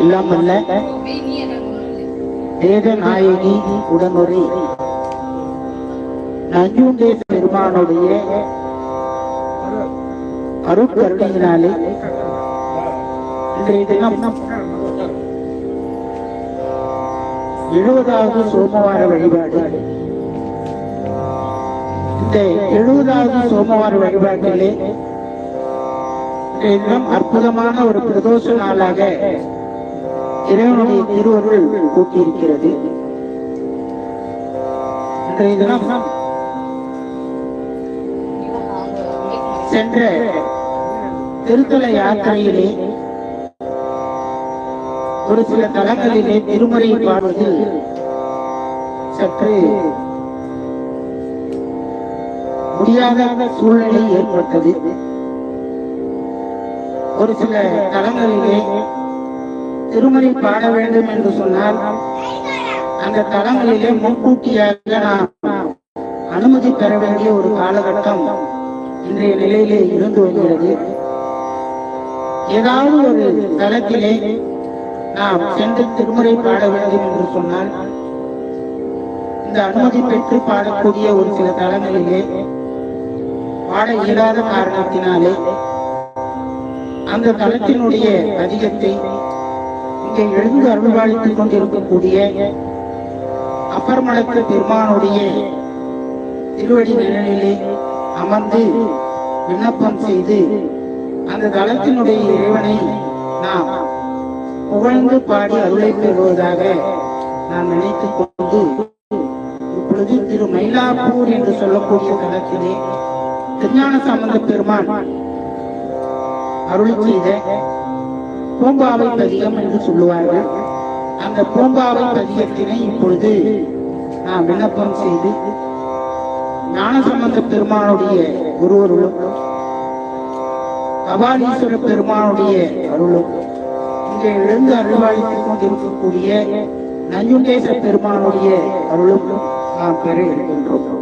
இல்லாமல்ல அல்ல நாயகி உடனுரை. நஞ்சுண்டேச பெருமானுடைய அருட்கருணையினாலே இன்றைய தினம் எழுபதாவது சோமவார வழிபாடு. இந்த எழுபதாவது சோமவார வழிபாட்டிலே இன்றைய தினம் அற்புதமான ஒரு பிரதோஷ நாளாக இறைவனுடைய திருவருள் கூட்டியிருக்கிறது. இன்றைய தினம் சென்ற திருத்தல யாத்திரையிலே ஒரு சில தலங்களிலே திருமுறை பாடுவதில் சற்று முடியாத சூழ்நிலை ஏற்பட்டது. ஒரு சில தலங்களிலே திருமறை பாட வேண்டும் என்று சொன்னால் அந்த தலங்களிலே முன்கூட்டியாக நாம் அனுமதி பெற வேண்டிய ஒரு காலகட்டம் இன்றைய நிலையிலே இருந்து வருகிறது. ஏதாவது ஒரு தளத்திலே நாம் சென்று திருமுறை பாட வேண்டும் என்று சொன்னால் இந்த அனுமதி பெற்று பாடக்கூடிய ஒரு சில தளங்களிலே பாட இயலாத காரணத்தினாலே அந்த தளத்தினுடைய அதிகத்தை இங்கே எழுந்து அருள்வாழ்த்திக் கொண்டிருக்கக்கூடிய அப்பர்மலத்த பெருமானுடைய திருவடி நிழலிலே அமர்ந்து விண்ணப்பம் செய்து அந்த தளத்தினுடைய இறைவனை நாம் புகழ்ந்து பாடி அருளை பெறுவதாக நான் நினைத்துக் கொண்டு இப்பொழுது திரு மயிலாப்பூர் என்று சொல்லக்கூடிய தளத்திலே திருஞான சம்பந்த பெருமான் அருள் செய்த பூம்பாவை பதிகம் என்று சொல்லுவார்கள். அந்த பூம்பாவை பதிகத்தினை இப்பொழுது நான் விண்ணப்பம் செய்து ஞானசம்பந்த பெருமானுடைய குருவருளும் கபாலீஸ்வர பெருமானுடைய அருளும் இங்கே எழுந்து அருள்வாளித்துக் கொண்டிருக்கக்கூடிய நஞ்சுண்டேச பெருமானுடைய அருளும் நாம் பெற இருக்கின்றோம்.